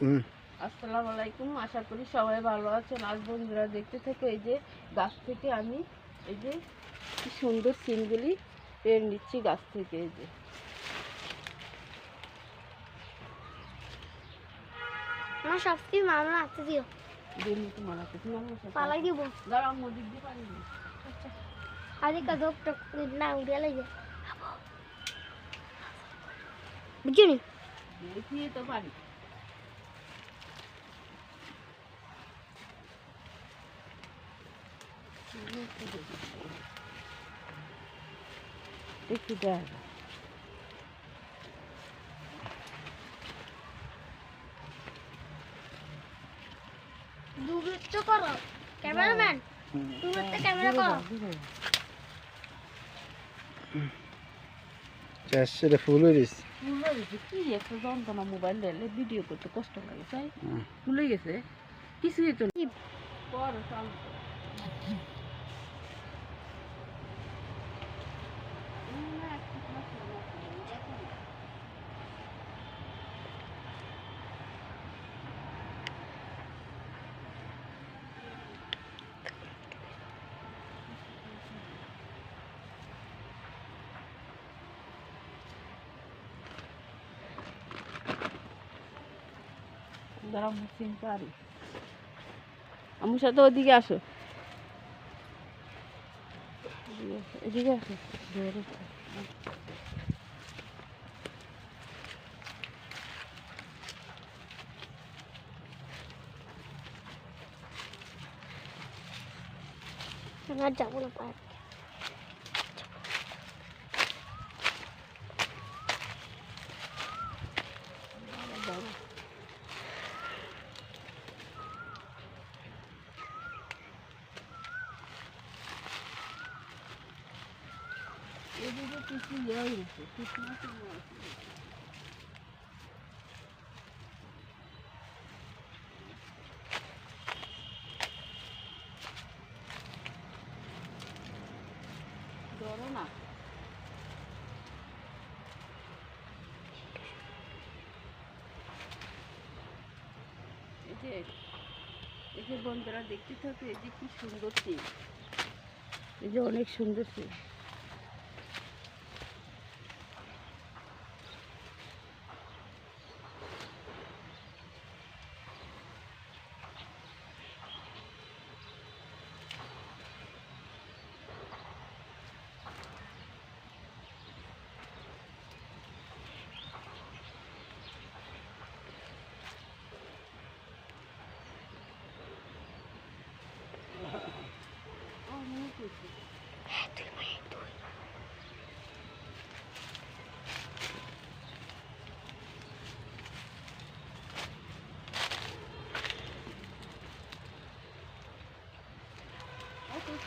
হুম। আসসালামু আলাইকুম আশা করি সবাই ভালো আছেন। আজ বন্ধুরা দেখতে থাকো এই যে গাছ থেকে আমি এই যে কি সুন্দর সিমগুলি পেয়ে নিচ্ছি গাছ থেকে এই যে। আমার দিও। তুমি পালাই দিব দাঁড়াও নদীর দিয়ে পানি দিই। আরে কদক টক না উড়ে লাগে বুঝছ নি? তো পারি। একটু দেখ। দূরত্ব করো ক্যামেরাম্যান দূরত্ব ক্যামেরা করো। চারশোটা ফুল হয়ে গেছে। ফুল হয়ে গেছে কি একটা যন্ত্রণা মোবাইল দিলে ভিডিও করতে কষ্ট লাগে তাই? হুম। গেছে কিছুই তো? কর চাল দাঁড়াও মুসলিম পারি আমার সাথে ওদিকে আসো। এদিকে আসো। আমার যাব না পার দাঁড়াও। এদিকে কিছু ইয়ে হয়ে গেছে কিছু না। এই যে এই যে বন্ধুরা দেখতে থাকো, এই যে কি সুন্দর সিম এই যে অনেক সুন্দর সিম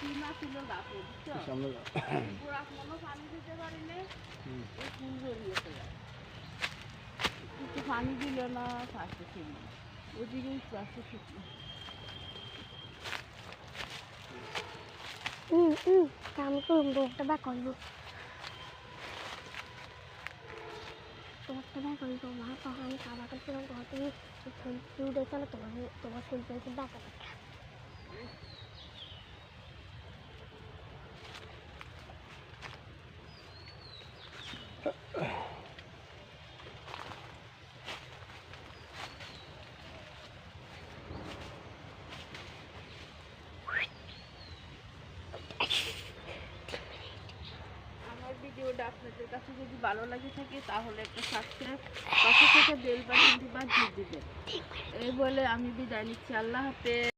সিম আছিল গাছে বুঝছো সামনে পুরা কোনো পানি দিতে পারিনি এই ফুল বেরিয়েছে কিছু পানি দিল না ফাঁসে ছিল ওদিকেই ফাঁসে শুকনো হুম হুম কাম করুন একটা বা করবো তোমারটা বা করবো তোমার কখন খাবার করছিলাম তখন তুমি ফুল দেখো না তোমার তোমার ফুল পেয়েছে কাছে যদি ভালো লাগে থাকে, তাহলে একটা সাবস্ক্রাইব পাশে থেকে বেল বাটনটি দিবেন। এই বলে আমি বিদায় নিচ্ছি। আল্লাহ হাফেজ।